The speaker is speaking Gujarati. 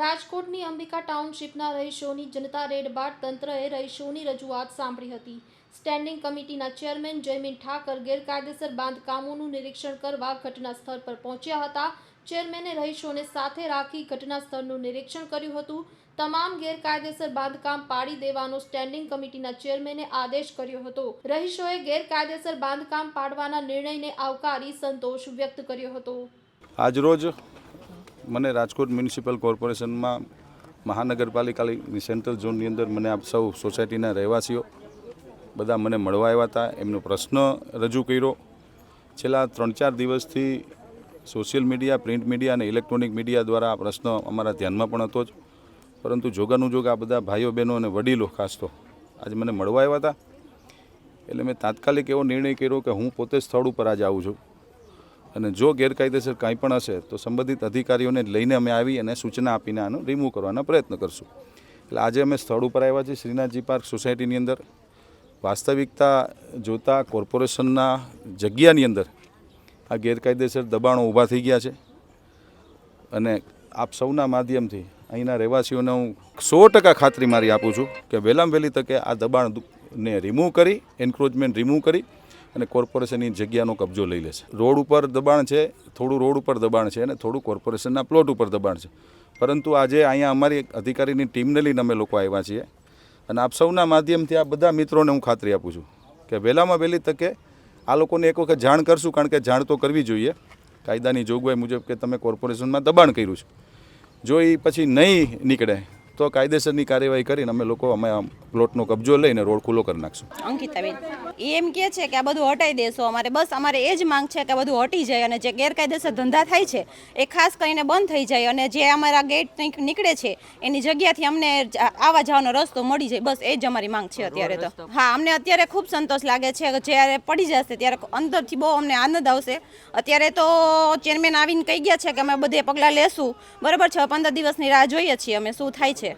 રાજકોટની અંબિકા ટાઉનશીપના રહીશોની જનતા રેડ બાદ તંત્રએ રહીશોની રજૂઆત સાંભળી હતી. સ્ટેન્ડિંગ કમિટીના ચેરમેન જયમીન ઠાકર ગેરકાયદેસર બાંધકામોનું નિરીક્ષણ કરવા ઘટના સ્થળ પર પહોંચ્યા હતા. ચેરમેને રહીશોને સાથે રાખી ઘટના સ્થળનું નિરીક્ષણ કર્યું હતું. તમામ ગેરકાયદેસર બાંધકામ પાડી દેવાનો સ્ટેન્ડિંગ કમિટીના ચેરમેને આદેશ કર્યો હતો. રહીશોએ ગેરકાયદેસર બાંધકામ પાડવાના નિર્ણયને આવકારી સંતોષ વ્યક્ત કર્યો હતો. આજરોજ મને રાજકોટ મ્યુનિસિપલ કોર્પોરેશનમાં મહાનગરપાલિકાની સેન્ટ્રલ ઝોનની અંદર મને આપ સૌ સોસાયટીના રહેવાસીઓ બધા મને મળવા આવ્યા હતા. એમનો પ્રશ્ન રજૂ કર્યો. છેલ્લા ત્રણ ચાર દિવસથી સોશિયલ મીડિયા, પ્રિન્ટ મીડિયા અને ઇલેક્ટ્રોનિક મીડિયા દ્વારા આ પ્રશ્ન અમારા ધ્યાનમાં પણ હતો જ. પરંતુ જોગાનું જોગ આ બધા ભાઈઓ, બહેનો અને વડીલો ખાસ તો આજે મને મળવા આવ્યા હતા. એટલે મેં તાત્કાલિક એવો નિર્ણય કર્યો કે હું પોતે સ્થળ ઉપર આજે આવું છું. અને જો ગેરકાયદેસર કાંઈ પણ હશે, તો સંબંધિત અધિકારીઓને લઈને અમે આવી અને સૂચના આપીને આનો રિમૂવ કરવાના પ્રયત્ન કરશું. એટલે આજે અમે સ્થળ ઉપર આવ્યા છીએ શ્રીનાથજી પાર્ક સોસાયટીની અંદર. વાસ્તવિકતા જોતા કોર્પોરેશનના જગ્યાની અંદર આ ગેરકાયદેસર દબાણો ઊભા થઈ ગયા છે. અને આપ સૌના માધ્યમથી અહીંના રહેવાસીઓને હું સો ટકા ખાતરી મારી આપું છું કે વહેલામાં વહેલી તકે આ દબાણને રિમૂવ કરી એન્ક્રોચમેન્ટ રિમૂવ કરી અને કોર્પોરેશનની જગ્યાનો કબજો લઈ લેશે. રોડ ઉપર દબાણ છે, થોડું રોડ ઉપર દબાણ છે અને થોડું કોર્પોરેશનના પ્લોટ ઉપર દબાણ છે. પરંતુ આજે અહીંયા અમારી અધિકારીની ટીમને લઈને અમે લોકો આવ્યા છીએ અને આપ સૌના માધ્યમથી આ બધા મિત્રોને હું ખાતરી આપું છું કે વહેલામાં વહેલી તકે આ લોકોને એક વખત જાણ કરશું, કારણ કે જાણ તો કરવી જોઈએ. કાયદાની જોગવાઈ મુજબ કે તમે કોર્પોરેશનમાં દબાણ કર્યું છે. જો એ પછી નહીં નીકળે તો કાયદેસરની કાર્યવાહી કરીને અમે લોકો અમે આમ પ્લોટનો કબજો લઈને રોડ ખુલ્લો કરી નાખશું. અંકિતાબેન એ એમ કહે છે કે આ બધું હટાઈ દેશો અમારે બસ અમારે એ જ માંગ છે કે આ બધું હટી જાય અને જે ગેરકાયદેસર ધંધા થાય છે એ ખાસ કરીને બંધ થઈ જાય અને જે અમારા ગેટ નીક- નીકળે છે એની જગ્યાથી અમને આવવા આવા જવાનો રસ્તો મળી જાય. બસ એ જ અમારી માંગ છે અત્યારે તો. હા અમને અત્યારે ખૂબ સંતોષ લાગે છે કે જ્યારે પડી જશે ત્યારે અંદરથી બહુ અમને આનંદ આવશે. અત્યારે તો ચેરમેન આવીને કહી ગયા છે કે અમે બધે પગલાં લેશું. બરાબર છે પંદર દિવસની રાહ જોઈએ છીએ અમે શું થાય છે.